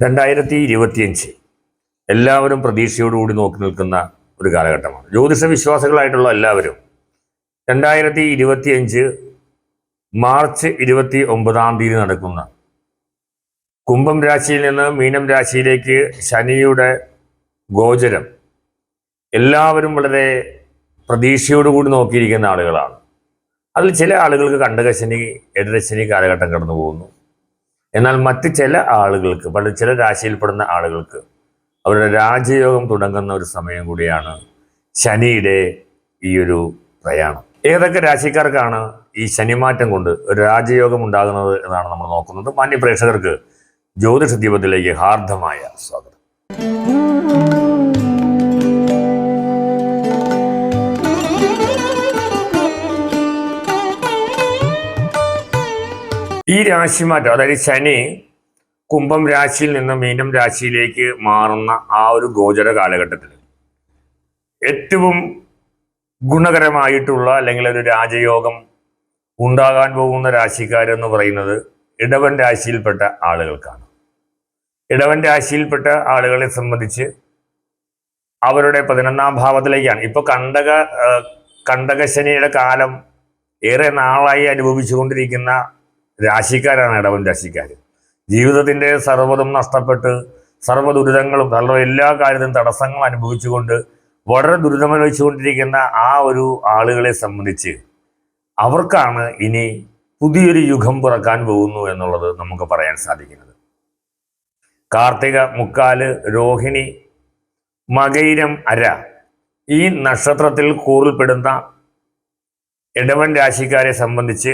രണ്ടായിരത്തി ഇരുപത്തിയഞ്ച് എല്ലാവരും പ്രതീക്ഷയോടുകൂടി നോക്കി നിൽക്കുന്ന ഒരു കാലഘട്ടമാണ്. ജ്യോതിഷ വിശ്വാസികളായിട്ടുള്ള എല്ലാവരും രണ്ടായിരത്തി ഇരുപത്തിയഞ്ച് മാർച്ച് ഇരുപത്തി ഒമ്പതാം തീയതി നടക്കുന്ന കുംഭം രാശിയിൽ നിന്ന് മീനം രാശിയിലേക്ക് ശനിയുടെ ഗോചരം എല്ലാവരും വളരെ പ്രതീക്ഷയോടുകൂടി നോക്കിയിരിക്കുന്ന ആളുകളാണ്. അതിൽ ചില ആളുകൾക്ക് കണ്ടകശനി എടരശനി കാലഘട്ടം കടന്നു പോകുന്നു എന്നാൽ മറ്റ് ചില ആളുകൾക്ക് പല ചില രാശിയിൽപ്പെടുന്ന ആളുകൾക്ക് അവരുടെ രാജയോഗം തുടങ്ങുന്ന ഒരു സമയം കൂടിയാണ് ശനിയുടെ ഈ ഒരു പ്രയാണം. ഏതൊക്കെ രാശിക്കാർക്കാണ് ഈ ശനിമാറ്റം കൊണ്ട് ഒരു രാജയോഗം ഉണ്ടാകുന്നത് എന്നാണ് നമ്മൾ നോക്കുന്നത്. മാന്യ പ്രേക്ഷകർക്ക് ജ്യോതിഷ ദീപത്തിലേക്ക് ഹാർദമായ സ്വാഗതം. ഈ രാശിമാറ്റം അതായത് ശനി കുംഭം രാശിയിൽ നിന്ന് മീനം രാശിയിലേക്ക് മാറുന്ന ആ ഒരു ഗോചര കാലഘട്ടത്തിൽ ഏറ്റവും ഗുണകരമായിട്ടുള്ള അല്ലെങ്കിൽ ഒരു രാജയോഗം ഉണ്ടാകാൻ പോകുന്ന രാശിക്കാരെന്ന് പറയുന്നത് ഇടവൻ രാശിയിൽപ്പെട്ട ആളുകൾക്കാണ്. ഇടവൻ രാശിയിൽപ്പെട്ട ആളുകളെ സംബന്ധിച്ച് അവരുടെ പതിനൊന്നാം ഭാവത്തിലേക്കാണ്. ഇപ്പോൾ കണ്ടക കണ്ടകശനിയുടെ കാലം ഏറെ നാളായി അനുഭവിച്ചുകൊണ്ടിരിക്കുന്ന രാശിക്കാരാണ് ഇടവൻ രാശിക്കാർ ജീവിതത്തിന്റെ സർവതും നഷ്ടപ്പെട്ട് സർവ ദുരിതങ്ങളും സർവ എല്ലാ കാര്യത്തിലും തടസ്സങ്ങൾ അനുഭവിച്ചുകൊണ്ട് വളരെ ദുരിതമനുഭവിച്ചുകൊണ്ടിരിക്കുന്ന ആ ഒരു ആളുകളെ സംബന്ധിച്ച് അവർക്കാണ് ഇനി പുതിയൊരു യുഗം പിറക്കാൻ പോകുന്നു എന്നുള്ളത് നമുക്ക് പറയാൻ സാധിക്കുന്നത്. കാർത്തിക മുക്കാൽ രോഹിണി മകൈരം അര ഈ നക്ഷത്രത്തിൽ കൂറിൽപ്പെടുന്ന ഇടവൻ രാശിക്കാരെ സംബന്ധിച്ച്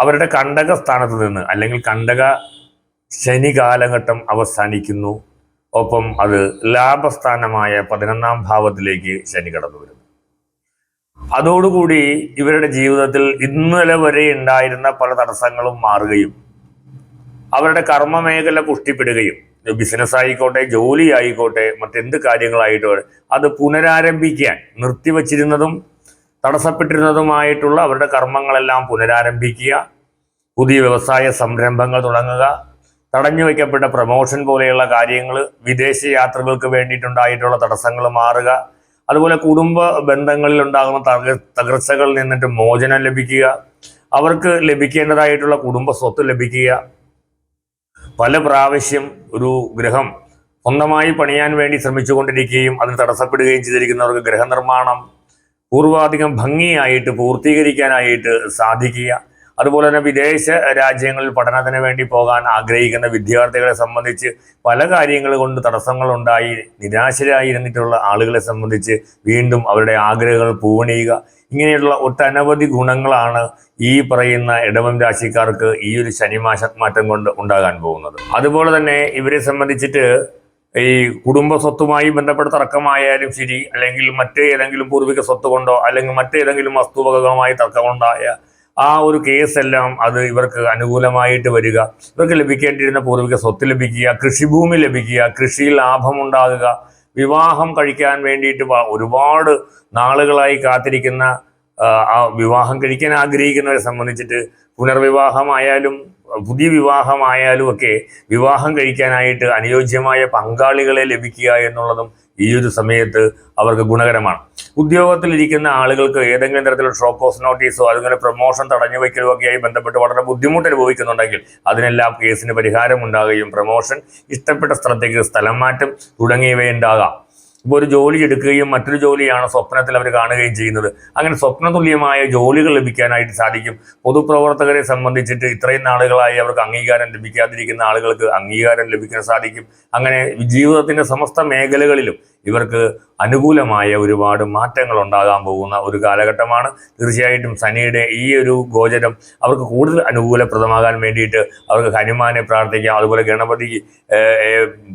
അവരുടെ കണ്ടക സ്ഥാനത്ത് നിന്ന് അല്ലെങ്കിൽ കണ്ടക ശനി കാലഘട്ടം അവസാനിക്കുന്നു. ഒപ്പം അത് ലാഭസ്ഥാനമായ പതിനൊന്നാം ഭാവത്തിലേക്ക് ശനി കടന്നു വരുന്നു. അതോടുകൂടി ഇവരുടെ ജീവിതത്തിൽ ഇന്നലെ വരെ ഉണ്ടായിരുന്ന പല തടസ്സങ്ങളും മാറുകയും അവരുടെ കർമ്മമേഖല പുഷ്ടിപ്പെടുകയും ബിസിനസ് ആയിക്കോട്ടെ ജോലി ആയിക്കോട്ടെ മറ്റെന്ത് കാര്യങ്ങളായിട്ട് അത് പുനരാരംഭിക്കാൻ നിർത്തിവച്ചിരുന്നതും തടസ്സപ്പെട്ടിരുന്നതുമായിട്ടുള്ള അവരുടെ കർമ്മങ്ങളെല്ലാം പുനരാരംഭിക്കുക പുതിയ വ്യവസായ സംരംഭങ്ങൾ തുടങ്ങുക തടഞ്ഞു വയ്ക്കപ്പെട്ട പ്രൊമോഷൻ പോലെയുള്ള കാര്യങ്ങൾ വിദേശ യാത്രകൾക്ക് വേണ്ടിയിട്ടുണ്ടായിട്ടുള്ള തടസ്സങ്ങൾ മാറുക അതുപോലെ കുടുംബ ബന്ധങ്ങളിൽ ഉണ്ടാകുന്ന തക തകർച്ചകളിൽ നിന്നിട്ട് മോചനം ലഭിക്കുക അവർക്ക് ലഭിക്കേണ്ടതായിട്ടുള്ള കുടുംബ സ്വത്ത് ലഭിക്കുക. പല പ്രാവശ്യം ഒരു ഗ്രഹം സ്വന്തമായി പണിയാൻ വേണ്ടി ശ്രമിച്ചുകൊണ്ടിരിക്കുകയും അതിന് തടസ്സപ്പെടുകയും ചെയ്തിരിക്കുന്നവർക്ക് ഗൃഹനിർമ്മാണം പൂർവാധികം ഭംഗിയായിട്ട് പൂർത്തീകരിക്കാനായിട്ട് സാധിക്കുക. അതുപോലെ തന്നെ വിദേശ രാജ്യങ്ങളിൽ പഠനത്തിന് വേണ്ടി പോകാൻ ആഗ്രഹിക്കുന്ന വിദ്യാർത്ഥികളെ സംബന്ധിച്ച് പല കാര്യങ്ങൾ കൊണ്ട് തടസ്സങ്ങളുണ്ടായി നിരാശരായിരുന്നിട്ടുള്ള ആളുകളെ സംബന്ധിച്ച് വീണ്ടും അവരുടെ ആഗ്രഹങ്ങൾ പൂവണിയുക. ഇങ്ങനെയുള്ള ഒട്ടനവധി ഗുണങ്ങളാണ് ഈ പറയുന്ന ഇടവം രാശിക്കാർക്ക് ഈ ഒരു ശനിമാശ മാറ്റം കൊണ്ട് ഉണ്ടാകാൻ പോകുന്നത്. അതുപോലെ തന്നെ ഇവരെ സംബന്ധിച്ചിട്ട് ഈ കുടുംബ സ്വത്തുമായി ബന്ധപ്പെട്ട തർക്കമായാലും ശരി അല്ലെങ്കിൽ മറ്റ് ഏതെങ്കിലും പൂർവിക സ്വത്ത് കൊണ്ടോ അല്ലെങ്കിൽ മറ്റേതെങ്കിലും വസ്തുവകകളുമായി തർക്കമുണ്ടായ ആ ഒരു കേസെല്ലാം അത് ഇവർക്ക് അനുകൂലമായിട്ട് വരിക. ഇവർക്ക് ലഭിക്കേണ്ടിയിരുന്ന പൂർവിക സ്വത്ത് ലഭിക്കുക കൃഷിഭൂമി ലഭിക്കുക കൃഷിയിൽ ലാഭമുണ്ടാകുക വിവാഹം കഴിക്കാൻ വേണ്ടിയിട്ട് ഒരുപാട് നാളുകളായി കാത്തിരിക്കുന്ന ആ വിവാഹം കഴിക്കാൻ ആഗ്രഹിക്കുന്നവരെ സംബന്ധിച്ചിട്ട് പുനർവിവാഹമായാലും പുതിയ വിവാഹമായാലും ഒക്കെ വിവാഹം കഴിക്കാനായിട്ട് അനുയോജ്യമായ പങ്കാളികളെ ലഭിക്കുക എന്നുള്ളതും ഈ ഒരു സമയത്ത് അവർക്ക് ഗുണകരമാണ്. ഉദ്യോഗത്തിലിരിക്കുന്ന ആളുകൾക്ക് ഏതെങ്കിലും തരത്തിലുള്ള ഷോക്കോസ് നോട്ടീസോ അതുപോലെ പ്രൊമോഷൻ തടഞ്ഞു വയ്ക്കലോ ഒക്കെയായി ബന്ധപ്പെട്ട് വളരെ ബുദ്ധിമുട്ട് അനുഭവിക്കുന്നുണ്ടെങ്കിൽ അതിനെല്ലാം കേസിന് പരിഹാരം ഉണ്ടാകുകയും പ്രൊമോഷൻ ഇഷ്ടപ്പെട്ട സ്ഥലത്തേക്ക് സ്ഥലം മാറ്റം തുടങ്ങിയവയുണ്ടാകാം. ഇപ്പോൾ ഒരു ജോലി എടുക്കുകയും മറ്റൊരു ജോലിയാണ് സ്വപ്നത്തിൽ അവർ കാണുകയും ചെയ്യുന്നത്. അങ്ങനെ സ്വപ്നതുല്യമായ ജോലികൾ ലഭിക്കാനായിട്ട് സാധിക്കും. പൊതുപ്രവർത്തകരെ സംബന്ധിച്ചിട്ട് ഇത്രയും നാളുകളായി അവർക്ക് അംഗീകാരം ലഭിക്കാതിരിക്കുന്ന ആളുകൾക്ക് അംഗീകാരം ലഭിക്കാൻ സാധിക്കും. അങ്ങനെ ജീവിതത്തിന്റെ സമസ്ത മേഖലകളിലും ഇവർക്ക് അനുകൂലമായ ഒരുപാട് മാറ്റങ്ങൾ ഉണ്ടാകാൻ പോകുന്ന ഒരു കാലഘട്ടമാണ്. തീർച്ചയായിട്ടും ശനിയുടെ ഈ ഒരു ഗോചരം അവർക്ക് കൂടുതൽ അനുകൂലപ്രദമാകാൻ വേണ്ടിയിട്ട് അവർക്ക് ഹനുമാനെ പ്രാർത്ഥിക്കാം അതുപോലെ ഗണപതി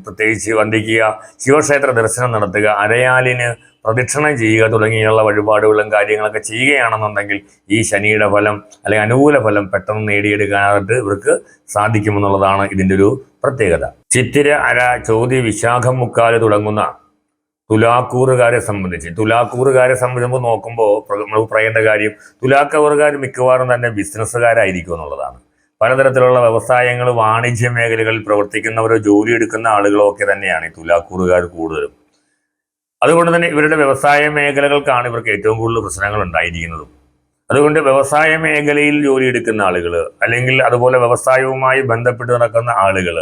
പ്രത്യേകിച്ച് വന്ദിക്കുക ശിവക്ഷേത്ര ദർശനം നടത്തുക അരയാലിന് പ്രദക്ഷിണം ചെയ്യുക തുടങ്ങിയുള്ള വഴിപാടുകളും കാര്യങ്ങളൊക്കെ ചെയ്യുകയാണെന്നുണ്ടെങ്കിൽ ഈ ശനിയുടെ ഫലം അല്ലെങ്കിൽ അനുകൂല ഫലം പെട്ടെന്ന് നേടിയെടുക്കാനായിട്ട് ഇവർക്ക് സാധിക്കുമെന്നുള്ളതാണ് ഇതിന്റെ ഒരു പ്രത്യേകത. ചിത്തിര അര ചോതി വിശാഖം മുക്കാൽ തുടങ്ങുന്ന തുലാക്കൂറുകാരെ സംബന്ധിച്ച്. തുലാക്കൂറുകാരെ സംബന്ധിച്ച് നോക്കുമ്പോൾ നമ്മൾ പറയേണ്ട കാര്യം തുലാക്കൂറുകാർ മിക്കവാറും തന്നെ ബിസിനസ്സുകാരായിരിക്കും എന്നുള്ളതാണ്. പലതരത്തിലുള്ള വ്യവസായങ്ങൾ വാണിജ്യ മേഖലകളിൽ പ്രവർത്തിക്കുന്നവരോ ജോലി എടുക്കുന്ന ആളുകളോ ഒക്കെ തന്നെയാണ് ഈ തുലാക്കൂറുകാർ കൂടുതലും. അതുകൊണ്ട് തന്നെ ഇവരുടെ വ്യവസായ മേഖലകൾക്കാണ് ഇവർക്ക് ഏറ്റവും കൂടുതൽ പ്രശ്നങ്ങൾ ഉണ്ടായിരിക്കുന്നതും. അതുകൊണ്ട് വ്യവസായ മേഖലയിൽ ജോലി എടുക്കുന്ന ആളുകൾ അല്ലെങ്കിൽ അതുപോലെ വ്യവസായവുമായി ബന്ധപ്പെട്ട് നടക്കുന്ന ആളുകൾ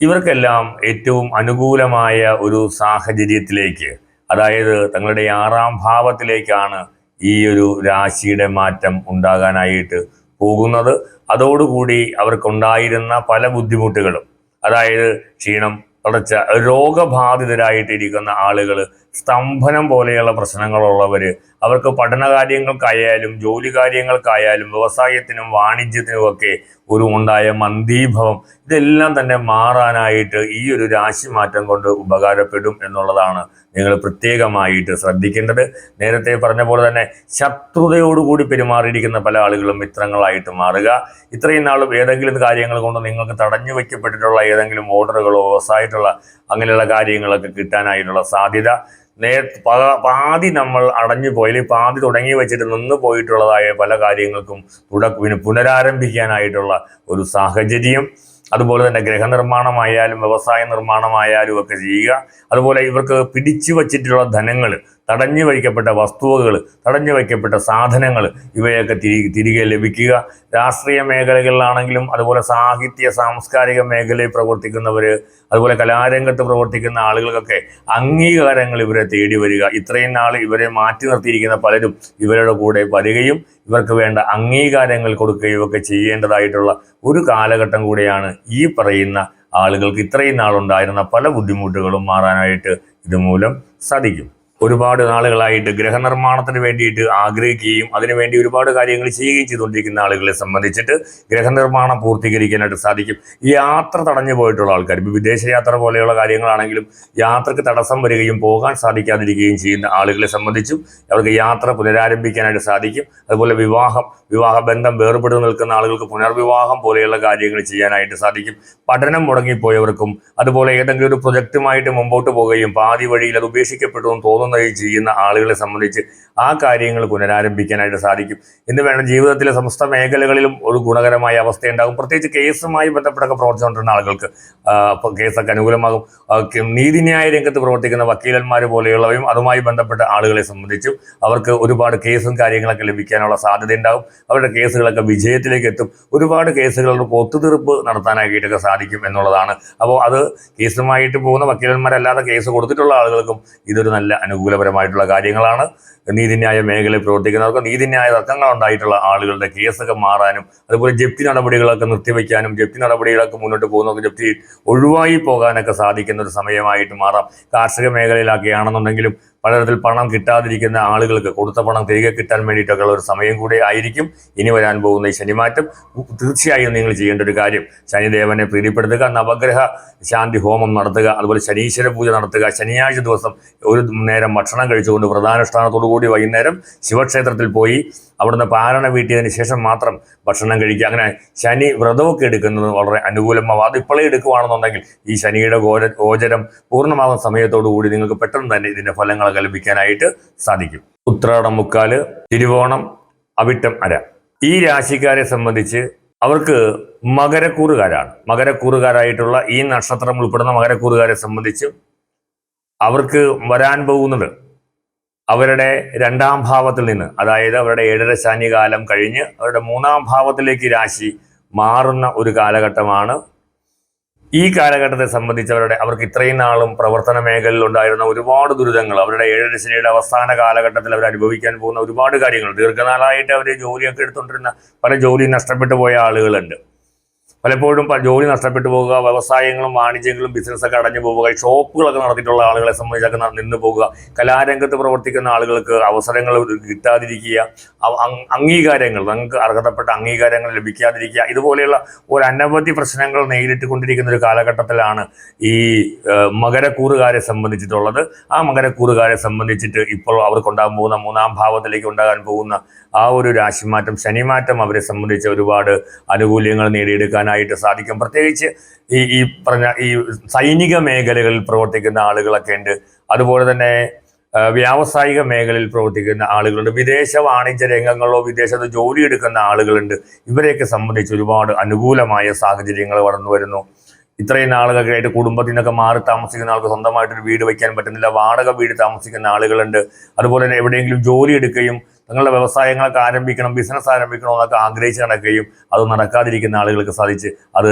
ഇവർക്കെല്ലാം ഏറ്റവും അനുകൂലമായ ഒരു സാഹചര്യത്തിലേക്ക് അതായത് തങ്ങളുടെ ആറാം ഭാവത്തിലേക്കാണ് ഈ ഒരു രാശിയുടെ മാറ്റം ഉണ്ടാകാനായിട്ട് പോകുന്നത്. അതോടുകൂടി അവർക്കുണ്ടായിരുന്ന പല ബുദ്ധിമുട്ടുകളും അതായത് ക്ഷീണം തളർച്ച രോഗബാധിതരായിട്ടിരിക്കുന്ന ആളുകൾ സ്തംഭനം പോലെയുള്ള പ്രശ്നങ്ങളുള്ളവർ അവർക്ക് പഠനകാര്യങ്ങൾക്കായാലും ജോലി കാര്യങ്ങൾക്കായാലും വ്യവസായത്തിനും വാണിജ്യത്തിനും ഒക്കെ ഒരു ഉണ്ടായ മന്ദീഭവം. ഇതെല്ലാം തന്നെ മാറാനായിട്ട് ഈ ഒരു രാശി മാറ്റം കൊണ്ട് ഉപകാരപ്പെടും എന്നുള്ളതാണ് നിങ്ങൾ പ്രത്യേകമായിട്ട് ശ്രദ്ധിക്കേണ്ടത്. നേരത്തെ പറഞ്ഞ പോലെ തന്നെ ശത്രുതയോടുകൂടി പെരുമാറിയിരിക്കുന്ന പല ആളുകളും മിത്രങ്ങളായിട്ട് മാറുക. ഇത്രയും നാളും ഏതെങ്കിലും കാര്യങ്ങൾ കൊണ്ട് നിങ്ങൾക്ക് തടഞ്ഞു വയ്ക്കപ്പെട്ടിട്ടുള്ള ഏതെങ്കിലും ഓർഡറുകളോ ഓസായിട്ടുള്ള അങ്ങനെയുള്ള കാര്യങ്ങളൊക്കെ കിട്ടാനായിട്ടുള്ള സാധ്യത. നേ പാതി നമ്മൾ അടഞ്ഞു പോയി അല്ലെങ്കിൽ പാതി തുടങ്ങി വെച്ചിട്ട് നിന്ന് പോയിട്ടുള്ളതായ പല കാര്യങ്ങൾക്കും തുടക്കം പുനരാരംഭിക്കാനായിട്ടുള്ള ഒരു സാഹചര്യം. അതുപോലെ തന്നെ ഗൃഹനിർമ്മാണമായാലും വ്യവസായ നിർമ്മാണമായാലും ഒക്കെ ചെയ്യുക. അതുപോലെ ഇവർക്ക് പിടിച്ചു വച്ചിട്ടുള്ള ധനങ്ങൾ തടഞ്ഞു വയ്ക്കപ്പെട്ട വസ്തുവകൾ തടഞ്ഞു വയ്ക്കപ്പെട്ട സാധനങ്ങൾ ഇവയൊക്കെ തിരികെ തിരികെ ലഭിക്കുക. രാഷ്ട്രീയ മേഖലകളിലാണെങ്കിലും അതുപോലെ സാഹിത്യ സാംസ്കാരിക മേഖലയിൽ പ്രവർത്തിക്കുന്നവർ അതുപോലെ കലാരംഗത്ത് പ്രവർത്തിക്കുന്ന ആളുകൾക്കൊക്കെ അംഗീകാരങ്ങൾ ഇവരെ തേടി വരിക. ഇത്രയും നാൾ ഇവരെ മാറ്റി നിർത്തിയിരിക്കുന്ന പലരും ഇവരുടെ കൂടെ വരികയും ഇവർക്ക് വേണ്ട അംഗീകാരങ്ങൾ കൊടുക്കുകയും ഒക്കെ ചെയ്യേണ്ടതായിട്ടുള്ള ഒരു കാലഘട്ടം കൂടിയാണ് ഈ പറയുന്ന ആളുകൾക്ക് ഇത്രയും നാളുണ്ടായിരുന്ന പല ബുദ്ധിമുട്ടുകളും മാറാനായിട്ട് ഇതുമൂലം സാധിക്കും. ഒരുപാട് നാളുകളായിട്ട് ഗ്രഹനിർമ്മാണത്തിന് വേണ്ടിയിട്ട് ആഗ്രഹിക്കുകയും അതിനുവേണ്ടി ഒരുപാട് കാര്യങ്ങൾ ചെയ്യുകയും ചെയ്തുകൊണ്ടിരിക്കുന്ന ആളുകളെ സംബന്ധിച്ചിട്ട് ഗ്രഹനിർമ്മാണം പൂർത്തീകരിക്കാനായിട്ട് സാധിക്കും. യാത്ര തടഞ്ഞു പോയിട്ടുള്ള ആൾക്കാർ വിദേശയാത്ര പോലെയുള്ള കാര്യങ്ങളാണെങ്കിലും യാത്രയ്ക്ക് തടസ്സം വരികയും പോകാൻ സാധിക്കാതിരിക്കുകയും ചെയ്യുന്ന ആളുകളെ സംബന്ധിച്ചും അവർക്ക് യാത്ര പുനരാരംഭിക്കാനായിട്ട് സാധിക്കും. അതുപോലെ വിവാഹം വിവാഹ ബന്ധം വേർപെട്ടു നിൽക്കുന്ന ആളുകൾക്ക് പുനർവിവാഹം പോലെയുള്ള കാര്യങ്ങൾ ചെയ്യാനായിട്ട് സാധിക്കും. പഠനം മുടങ്ങിപ്പോയവർക്കും അതുപോലെ ഏതെങ്കിലും ഒരു പ്രൊജക്റ്റുമായിട്ട് മുമ്പോട്ട് പോവുകയും പാതി വഴിയിൽ അത് ഉപേക്ഷിക്കപ്പെട്ടു എന്ന് തോന്നുകയും ചെയ്യുന്ന ആളുകളെ സംബന്ധിച്ച് ആ കാര്യങ്ങൾ പുനരാരംഭിക്കാനായിട്ട് സാധിക്കും. ഇന്ന് വേണം? ജീവിതത്തിലെ സമസ്ത മേഖലകളിലും ഒരു ഗുണകരമായ അവസ്ഥ ഉണ്ടാകും പ്രത്യേകിച്ച് കേസുമായി ബന്ധപ്പെട്ടൊക്കെ പ്രവർത്തിച്ചുകൊണ്ടിരുന്ന ആളുകൾക്ക് കേസൊക്കെ അനുകൂലമാകും. നീതിന്യായ രംഗത്ത് പ്രവർത്തിക്കുന്ന വക്കീലന്മാർ പോലെയുള്ളവയും അതുമായി ബന്ധപ്പെട്ട ആളുകളെ സംബന്ധിച്ചും അവർക്ക് ഒരുപാട് കേസും കാര്യങ്ങളൊക്കെ ലഭിക്കാനുള്ള സാധ്യത ഉണ്ടാകും അവരുടെ കേസുകളൊക്കെ വിജയത്തിലേക്ക് എത്തും. ഒരുപാട് കേസുകളുടെ ഒത്തുതീർപ്പ് നടത്താനായിട്ടൊക്കെ സാധിക്കും എന്നുള്ളതാണ്. അപ്പോൾ അത് കേസുമായിട്ട് പോകുന്ന വക്കീലന്മാരല്ലാതെ കേസ് കൊടുത്തിട്ടുള്ള ആളുകൾക്കും ഇതൊരു നല്ല അനുകൂലപരമായിട്ടുള്ള കാര്യങ്ങളാണ്. നീതിന്യായ മേഖലയിൽ പ്രവർത്തിക്കുന്നവർക്ക് നീതിന്യായ തർക്കങ്ങൾ ഉണ്ടായിട്ടുള്ള ആളുകളുടെ കേസൊക്കെ മാറാനും അതുപോലെ ജപ്തി നടപടികളൊക്കെ നിർത്തിവെക്കാനും ജപ്തി നടപടികളൊക്കെ മുന്നോട്ട് പോകുന്നവർക്ക് ജപ്തി ഒഴിവായി പോകാനൊക്കെ സാധിക്കുന്ന ഒരു സമയമായിട്ട് മാറാം. കാർഷിക മേഖലയിലൊക്കെയാണെന്നുണ്ടെങ്കിലും പലതരത്തിൽ പണം കിട്ടാതിരിക്കുന്ന ആളുകൾക്ക് കൊടുത്ത പണം തിരികെ കിട്ടാൻ വേണ്ടിയിട്ടൊക്കെയുള്ള ഒരു സമയം കൂടി ആയിരിക്കും. ഇനി വരാൻ പോകുന്ന ഈ ശനിമാറ്റം. തീർച്ചയായും നിങ്ങൾ ചെയ്യേണ്ട ഒരു കാര്യം. ശനിദേവനെ പ്രീതിപ്പെടുത്തുക നവഗ്രഹ ശാന്തി ഹോമം നടത്തുക അതുപോലെ ശനീശ്വര പൂജ നടത്തുക ശനിയാഴ്ച ദിവസം ഒരു നേരം ഭക്ഷണം കഴിച്ചുകൊണ്ട് പ്രധാനുഷ്ഠാനത്തോടു കൂടി വൈകുന്നേരം ശിവക്ഷേത്രത്തിൽ പോയി അവിടുന്ന് പാരണ വീട്ടിയതിന് ശേഷം മാത്രം ഭക്ഷണം കഴിക്കുക. അങ്ങനെ ശനി വ്രതമൊക്കെ എടുക്കുന്നത് വളരെ അനുകൂലമാവും. അത് ഇപ്പോഴേ എടുക്കുകയാണെന്നുണ്ടെങ്കിൽ ഈ ശനിയുടെ ഗോചരം പൂർണമാകുന്ന സമയത്തോടു കൂടി നിങ്ങൾക്ക് പെട്ടെന്ന് തന്നെ ഇതിന്റെ ഫലങ്ങളൊക്കെ കൽപ്പിക്കാനായിട്ട് സാധിക്കും. ഉത്രാടം മുക്കാൽ തിരുവോണം അവിട്ടം അര. ഈ രാശിക്കാരെ സംബന്ധിച്ച് അവർക്ക് മകരക്കൂറുകാരാണ്. മകരക്കൂറുകാരായിട്ടുള്ള ഈ നക്ഷത്രം ഉൾപ്പെടുന്ന മകരക്കൂറുകാരെ സംബന്ധിച്ച് അവർക്ക് വരാൻ പോകുന്നത് അവരുടെ രണ്ടാം ഭാവത്തിൽ നിന്ന് അതായത് അവരുടെ ഏഴര ശനികാലം കഴിഞ്ഞ് അവരുടെ മൂന്നാം ഭാവത്തിലേക്ക് രാശി മാറുന്ന ഒരു കാലഘട്ടമാണ് ഈ കാലഘട്ടത്തെ സംബന്ധിച്ചവരുടെ അവർക്ക് ഇത്രയും നാളും പ്രവർത്തന മേഖലയിൽ ഉണ്ടായിരുന്ന ഒരുപാട് ദുരിതങ്ങൾ അവരുടെ ഏഴരശനിയുടെ അവസാന കാലഘട്ടത്തിൽ അവർ അനുഭവിക്കാൻ പോകുന്ന ഒരുപാട് കാര്യങ്ങൾ ദീർഘനാളായിട്ട് അവർ ജോലിയൊക്കെ എടുത്തുകൊണ്ടിരുന്ന പല ജോലിയും നഷ്ടപ്പെട്ടു പോയ ആളുകളുണ്ട്. പലപ്പോഴും ജോലി നഷ്ടപ്പെട്ടു പോവുക വ്യവസായങ്ങളും വാണിജ്യങ്ങളും ബിസിനസ്സൊക്കെ അടഞ്ഞു പോവുക ഷോപ്പുകളൊക്കെ നടത്തിയിട്ടുള്ള ആളുകളെ സംബന്ധിച്ചൊക്കെ നിന്നു പോകുക കലാരംഗത്ത് പ്രവർത്തിക്കുന്ന ആളുകൾക്ക് അവസരങ്ങൾ കിട്ടാതിരിക്കുക അംഗീകാരങ്ങൾ നിങ്ങൾക്ക് അർഹതപ്പെട്ട അംഗീകാരങ്ങൾ ലഭിക്കാതിരിക്കുക ഇതുപോലെയുള്ള ഒരു അനവധി പ്രശ്നങ്ങൾ നേരിട്ടുകൊണ്ടിരിക്കുന്ന ഒരു കാലഘട്ടത്തിലാണ് ഈ മകരക്കൂറുകാരെ സംബന്ധിച്ചിട്ടുള്ളത്. ആ മകരക്കൂറുകാരെ സംബന്ധിച്ചിട്ട് ഇപ്പോൾ അവർക്കുണ്ടാകാൻ പോകുന്ന മൂന്നാം ഭാവത്തിലേക്ക് ഉണ്ടാകാൻ പോകുന്ന ആ ഒരു രാശിമാറ്റം ശനിമാറ്റം അവരെ സംബന്ധിച്ച് ഒരുപാട് ആനുകൂല്യങ്ങൾ നേടിയെടുക്കാനായിട്ട് സാധിക്കും. പ്രത്യേകിച്ച് ഈ ഈ പറഞ്ഞ ഈ സൈനിക മേഖലകളിൽ പ്രവർത്തിക്കുന്ന ആളുകളൊക്കെ ഉണ്ട്. അതുപോലെ തന്നെ വ്യാവസായിക മേഖലയിൽ പ്രവർത്തിക്കുന്ന ആളുകളുണ്ട്. വിദേശ വാണിജ്യ രംഗങ്ങളിലോ വിദേശത്ത് ജോലി എടുക്കുന്ന ആളുകളുണ്ട്. ഇവരെയൊക്കെ സംബന്ധിച്ച് ഒരുപാട് അനുകൂലമായ സാഹചര്യങ്ങൾ വളർന്നു വരുന്നു. ഇത്രയും നാളുകളൊക്കെ ആയിട്ട് കുടുംബത്തിൽ നിന്നൊക്കെ മാറി താമസിക്കുന്ന ആൾക്ക് സ്വന്തമായിട്ടൊരു വീട് വയ്ക്കാൻ പറ്റുന്നില്ല. വാടക വീട് താമസിക്കുന്ന ആളുകളുണ്ട്. അതുപോലെ തന്നെ എവിടെയെങ്കിലും ജോലി എടുക്കുകയും തങ്ങളുടെ വ്യവസായങ്ങളൊക്കെ ആരംഭിക്കണം ബിസിനസ് ആരംഭിക്കണം എന്നൊക്കെ ആഗ്രഹിച്ച് നടക്കുകയും അത് നടക്കാതിരിക്കുന്ന ആളുകൾക്ക് സാധിച്ച് അത്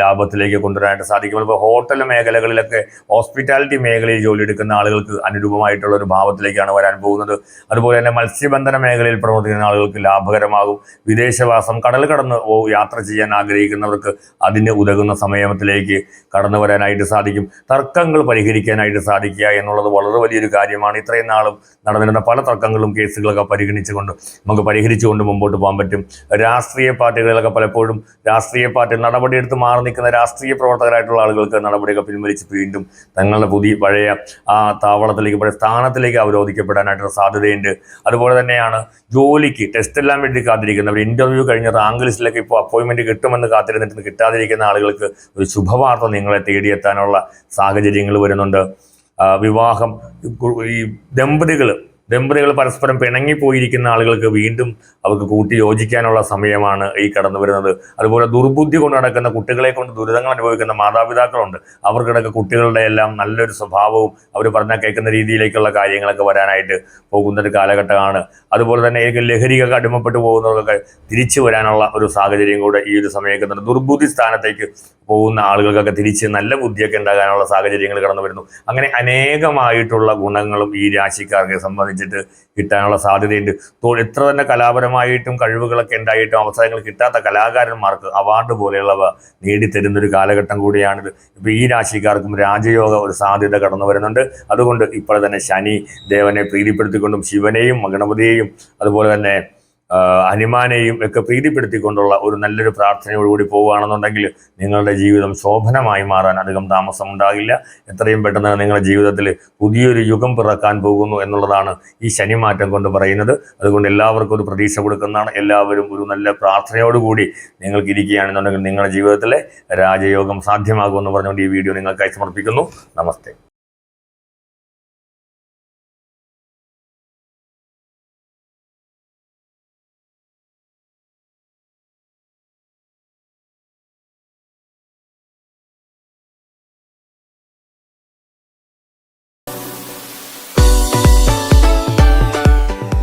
ലാഭത്തിലേക്ക് കൊണ്ടുവരാനായിട്ട് സാധിക്കും. ഇപ്പോൾ ഹോട്ടൽ മേഖലകളിലൊക്കെ ഹോസ്പിറ്റാലിറ്റി മേഖലയിൽ ജോലി എടുക്കുന്ന ആളുകൾക്ക് അനുരൂപമായിട്ടുള്ള ഒരു ഭാവത്തിലേക്കാണ് വരാൻ പോകുന്നത്. അതുപോലെ തന്നെ മത്സ്യബന്ധന മേഖലയിൽ പ്രവർത്തിക്കുന്ന ആളുകൾക്ക് ലാഭകരമാകും. വിദേശവാസം കടൽ കടന്ന് യാത്ര ചെയ്യാൻ ആഗ്രഹിക്കുന്നവർക്ക് അതിന് ഉതകുന്ന സമയത്തിലേക്ക് കടന്നു വരാനായിട്ട് സാധിക്കും. തർക്കങ്ങൾ പരിഹരിക്കാനായിട്ട് സാധിക്കുക എന്നുള്ളത് വളരെ വലിയൊരു കാര്യമാണ്. ഇത്രയും നാളും നടന്നിരുന്ന പല തർക്കങ്ങളും കേസുകളൊക്കെ പരിഗണിച്ചുകൊണ്ട് നമുക്ക് പരിഹരിച്ചുകൊണ്ട് മുമ്പോട്ട് പോകാൻ പറ്റും. രാഷ്ട്രീയ പാർട്ടികളിലൊക്കെ പലപ്പോഴും രാഷ്ട്രീയ പാർട്ടി നടപടിയെടുത്ത് മാറി നിൽക്കുന്ന രാഷ്ട്രീയ പ്രവർത്തകരായിട്ടുള്ള ആളുകൾക്ക് നടപടിയൊക്കെ പിൻവലിച്ച് വീണ്ടും തങ്ങളുടെ പുതിയ പഴയ ആ താവളത്തിലേക്ക് പഴയ സ്ഥാനത്തിലേക്ക് അവരോധിക്കപ്പെടാനായിട്ടുള്ള സാധ്യതയുണ്ട്. അതുപോലെ തന്നെയാണ് ജോലിക്ക് ടെസ്റ്റ് എല്ലാം വേണ്ടി കാത്തിരിക്കുന്നവർ. ഇന്റർവ്യൂ കഴിഞ്ഞ റാങ്ക് ലിസ്റ്റിലേക്ക് ഇപ്പോൾ അപ്പോയിൻമെന്റ് കിട്ടുമെന്ന് കാത്തിരുന്നിട്ട് കിട്ടാതിരിക്കുന്ന ആളുകൾക്ക് ഒരു ശുഭവാർത്ത നിങ്ങളെ തേടിയെത്താനുള്ള സാഹചര്യങ്ങൾ വരുന്നുണ്ട്. വിവാഹം ഈ ദമ്പതികൾ ദമ്പതികൾ പരസ്പരം പിണങ്ങിപ്പോയിരിക്കുന്ന ആളുകൾക്ക് വീണ്ടും അവർക്ക് കൂട്ടി യോജിക്കാനുള്ള സമയമാണ് ഈ കടന്നു വരുന്നത്. അതുപോലെ ദുർബുദ്ധി കൊണ്ട് നടക്കുന്ന കുട്ടികളെ കൊണ്ട് ദുരിതങ്ങൾ അനുഭവിക്കുന്ന മാതാപിതാക്കളുണ്ട്. അവർക്കിടക്ക് കുട്ടികളുടെ എല്ലാം നല്ലൊരു സ്വഭാവവും അവർ പറഞ്ഞാൽ കേൾക്കുന്ന രീതിയിലേക്കുള്ള കാര്യങ്ങളൊക്കെ വരാനായിട്ട് പോകുന്ന ഒരു കാലഘട്ടമാണ്. അതുപോലെ തന്നെ ഏക ലഹരിയൊക്കെ അടിമപ്പെട്ടു പോകുന്നവർക്കൊക്കെ തിരിച്ചു വരാനുള്ള ഒരു സാഹചര്യം കൂടെ ഈ ഒരു സമയത്ത് ദുർബുദ്ധി സ്ഥാനത്തേക്ക് പോകുന്ന ആളുകൾക്കൊക്കെ തിരിച്ച് നല്ല ബുദ്ധിയൊക്കെ ഉണ്ടാകാനുള്ള സാഹചര്യങ്ങൾ കടന്നു വരുന്നു. അങ്ങനെ അനേകമായിട്ടുള്ള ഗുണങ്ങളും ഈ രാശിക്കാർക്ക് സംബന്ധിച്ചിട്ട് കിട്ടാനുള്ള സാധ്യതയുണ്ട്. എത്ര തന്നെ കലാപരമായിട്ടും കഴിവുകളൊക്കെ ഉണ്ടായിട്ടും അവസരങ്ങൾ കിട്ടാത്ത കലാകാരന്മാർക്ക് അവാർഡ് പോലെയുള്ളവ നേടിത്തരുന്ന ഒരു കാലഘട്ടം കൂടിയാണിത്. ഇപ്പൊ ഈ രാശിക്കാർക്കും രാജയോഗ ഒരു സാധ്യത കടന്നു വരുന്നുണ്ട്. അതുകൊണ്ട് ഇപ്പോൾ തന്നെ ശനി ദേവനെ പ്രീതിപ്പെടുത്തിക്കൊണ്ടും ശിവനെയും ഗണപതിയെയും അതുപോലെ തന്നെ ഹനുമാനെയും ഒക്കെ പ്രീതിപ്പെടുത്തിക്കൊണ്ടുള്ള ഒരു നല്ലൊരു പ്രാർത്ഥനയോടുകൂടി പോവുകയാണെന്നുണ്ടെങ്കിൽ നിങ്ങളുടെ ജീവിതം ശോഭനമായി മാറാൻ അധികം താമസം ഉണ്ടാകില്ല എത്രയും പെട്ടെന്ന് നിങ്ങളുടെ ജീവിതത്തിൽ പുതിയൊരു യുഗം പിറക്കാൻ പോകുന്നു എന്നുള്ളതാണ് ഈ ശനിമാറ്റം കൊണ്ട് പറയുന്നത്. അതുകൊണ്ട് എല്ലാവർക്കും ഒരു പ്രതീക്ഷ കൊടുക്കുന്നതാണ്. എല്ലാവരും ഒരു നല്ല പ്രാർത്ഥനയോടുകൂടി നിങ്ങൾക്ക് ഇരിക്കുകയാണെന്നുണ്ടെങ്കിൽ നിങ്ങളുടെ ജീവിതത്തിലെ രാജയോഗം സാധ്യമാകുമെന്ന് പറഞ്ഞുകൊണ്ട് ഈ വീഡിയോ നിങ്ങൾക്കായി സമർപ്പിക്കുന്നു. നമസ്തേ.